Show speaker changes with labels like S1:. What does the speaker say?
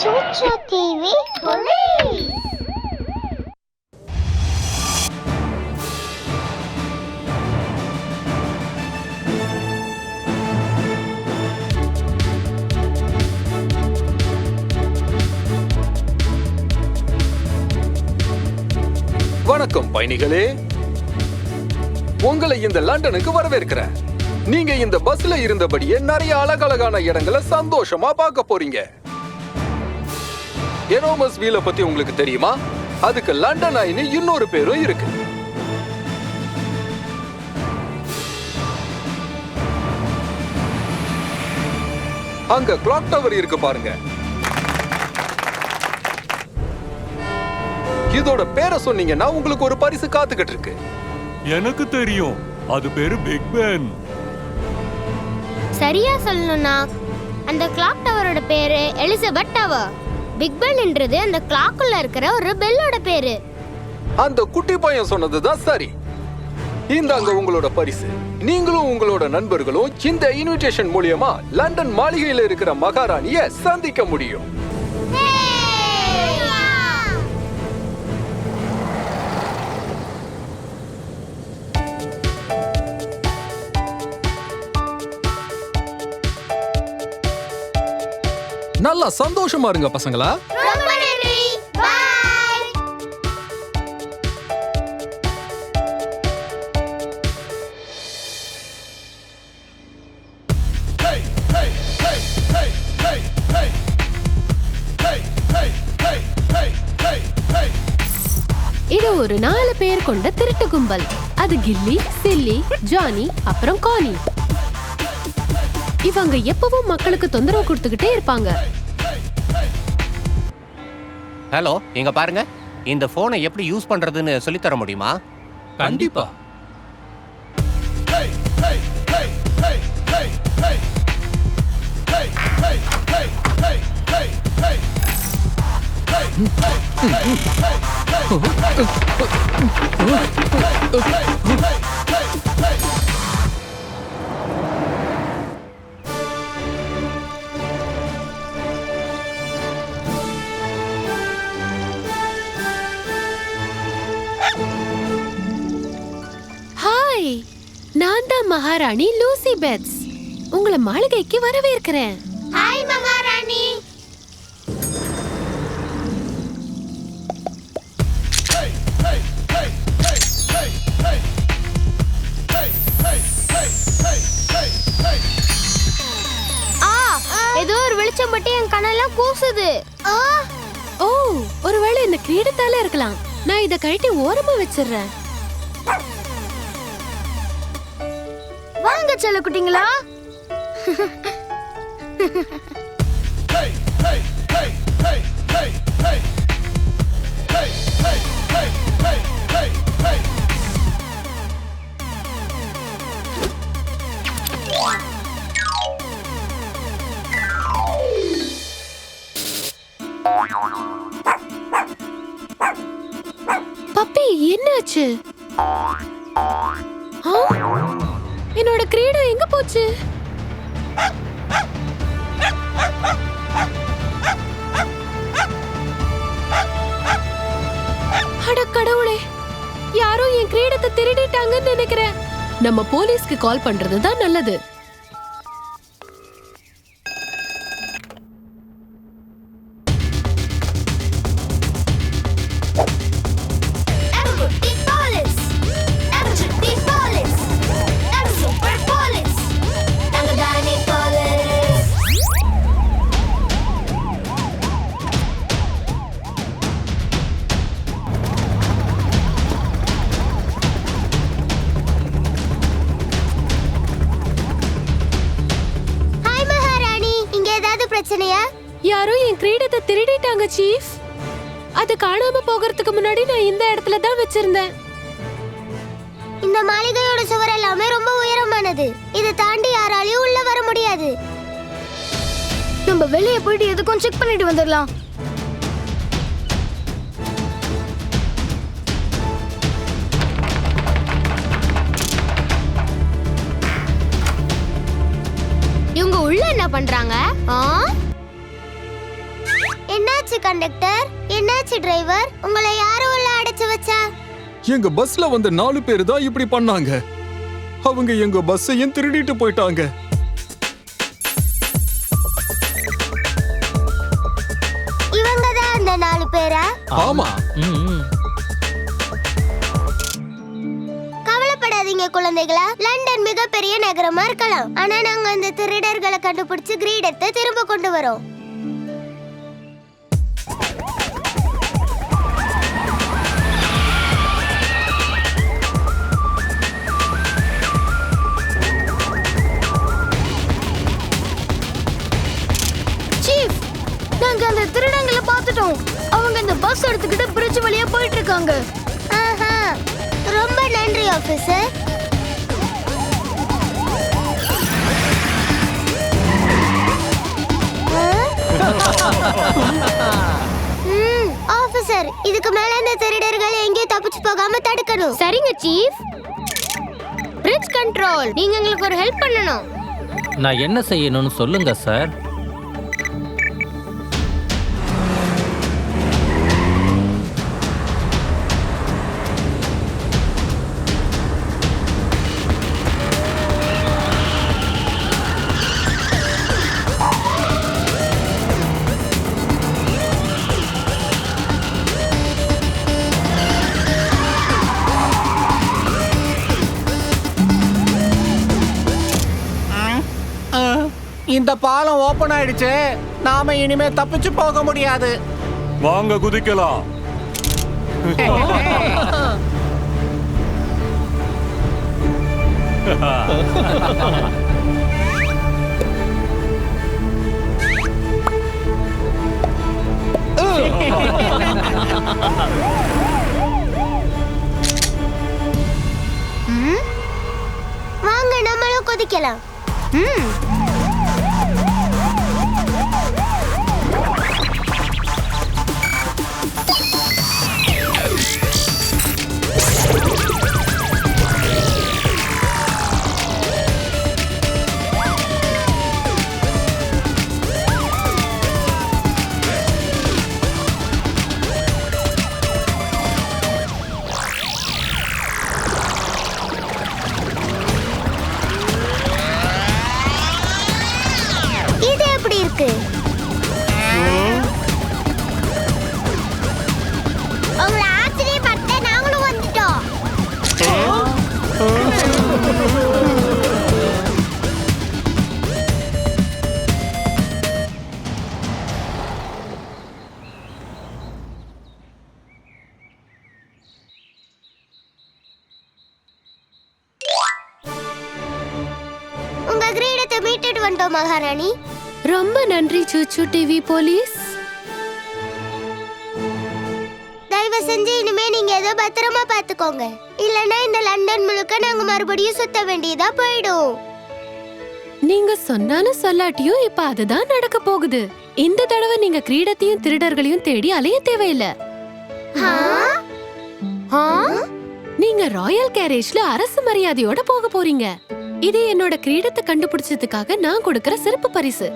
S1: Chuchu TV Police.
S2: வணக்கம் பயணிகளே. உங்களை இந்த லண்டனுக்கு வரவேற்கிறேன். நீங்க இந்த பஸ்ல இருந்தபடியே நிறைய அழகழகான இடங்களை சந்தோஷமா பார்க்க போறீங்க. எரோமஸ் வீல பத்தி உங்களுக்கு தெரியுமா? அதுக்கு லண்டன் ஐன்னு இன்னொரு பேரும் இருக்கு. அங்க கிளாக் டவர் இருக்கு பாருங்க. இதோட பேரை சொன்னீங்கன்னா உங்களுக்கு ஒரு பரிசு காத்துக்கிட்டு இருக்கு.
S3: எனக்கு தெரியும். அது பேரு பிக் பென்
S4: சரியா சொல்லணும்னா அந்த கிளாக் டவரோட பேரு எலிசபெத் டவர் பிக் பெல்ன்றது அந்த கிளாக்குள்ள இருக்கிற ஒரு பெல்லோட பேரு.
S2: அந்த குட்டி பையன் சொன்னதுதான் சரி. இந்தாங்க உங்களோட பரிசு. நீங்களும் உங்களோட நண்பர்களும் இந்த இன்விடேஷன் மூலியமா லண்டன் மாளிகையில இருக்கிற மகாராணிய சந்திக்க முடியும். நல்லா சந்தோஷமா இருங்க பசங்களா.
S4: ரொம்ப நன்றி. பாய்
S5: இது ஒரு நாலு பேர் கொண்ட திருட்டு கும்பல். அது கில்லி சில்லி ஜானி அப்புறம் கானி இவங்க எப்பவும் மக்களுக்கு தொந்தரவு கொடுத்துக்கிட்டே இருப்பாங்க.
S6: ஹலோ இங்க பாருங்க. இந்த போனை எப்படி யூஸ் பண்றதுன்னு சொல்லித் தர முடியுமா?
S2: கண்டிப்பா.
S5: ஹாய் நான் தான் மகாராணி லூசி பெட்ஸ். உங்களை மாளிகைக்கு வரவேற்கிறேன்.
S4: ஹாய் மகாராணி. ஆ ஏதோ ஒரு வெளிச்சம் மட்டும் என் கண்ணெல்லாம் கூசுது. ஆ.
S5: ஓ ஒருவேளை இந்த கிரீடத்தால இருக்கலாம். நான் இத கழட்டி ஓரமா வச்சிடுறேன்.
S4: செல்ல குட்டிங்களா?
S5: பப்பி என்னாச்சு? ஆ? என்னோட கிரீடம் எங்க போச்சு? அட கடவுளே யாரோ என் கிரீடத்தை திருடிட்டாங்கன்னு நினைக்கிறேன். நம்ம போலீஸ்க்கு கால் பண்றது தான் நல்லது. யாரோ என் கிரீடத்தை திருடிட்டாங்க சீஃப் அது காணாம போகிறதுக்கு முன்னாடி நான் இந்த இடத்துல தான் வச்சிருந்தேன்.
S4: இந்த மாளிகையோட சுவர் எல்லாமே ரொம்ப உயரமானது. இதை தாண்டி யாராலையும் உள்ள வர முடியாது. நம்ம வெளியே போயிட்டு எதுக்கும் செக் பண்ணிட்டு வந்துடலாம். இவங்க உள்ள என்ன பண்றாங்க? ஆ? என்னாச்சு கண்டக்டர்? என்னாச்சு டிரைவர்? உங்களை யாரு உள்ள அடைச்சு வச்சா?
S2: எங்க பஸ்ல வந்த நாலு பேர் தான் இப்படி பண்ணாங்க. அவங்க எங்க பஸ்ஸையும் திருடிட்டு போயிட்டாங்க.
S4: இவங்க தான் அந்த நாலு பேரா?
S2: ஆமா.
S4: கவலைப்படாதீங்க குழந்தைகளா. லண்டன் மிகப்பெரிய நகரமா இருக்கலாம். ஆனா நாங்க அந்த திருடர்களை கண்டுபிடிச்சு கிரீடத்தை திரும்ப கொண்டு வரோம்.
S1: அவங்க எடுத்துக்கிட்டு பிரிட்ஜ் வழியா போயிட்டு இருக்காங்க
S4: ரொம்ப நன்றி ஆபீசர் ம் ஆபீசர் இதுக்கு மேல இந்த திருடர்கள் எங்கேயும் தப்பிச்சு போகாம தடுக்கணும்.
S1: சரிங்க சீஃப் பிரிட்ஜ் கண்ட்ரோல் நீங்க எங்களுக்கு ஒரு ஹெல்ப் பண்ணணும்.
S7: நான் என்ன செய்யணும்னு சொல்லுங்க சார்
S6: இந்த பாலம் ஓபன் ஆயிடுச்சு. நாம இனிமே தப்பிச்சு போக முடியாது.
S3: வாங்க குதிக்கலாம்.
S4: வாங்க நம்மளும் கொதிக்கலாம். ம்? வந்துட்டோம் மகாராணி.
S5: ரொம்ப நன்றி சூச்சு டிவி போலீஸ்.
S4: தயவு செஞ்சு இனிமே நீங்க ஏதோ பத்திரமா பாத்துக்கோங்க இல்லனா இந்த லண்டன் முழுக்க நாங்க மறுபடியும் சுத்த வேண்டியதா போயிடும்.
S5: நீங்க சொன்னாலும் சொல்லாட்டியும் இப்ப அதுதான் நடக்க போகுது. இந்த தடவை நீங்க கிரீடத்தையும் திருடர்களையும் தேடி அலைய தேவையில்ல.
S4: ஆ? ஆ?
S5: நீங்க ராயல் கேரேஜ்ல அரசு மரியாதையோட போக போறீங்க. இது என்னோட கிரீடத்தை கண்டுபிடிச்சதுக்காக நான் கொடுக்கற சிறப்பு பரிசு.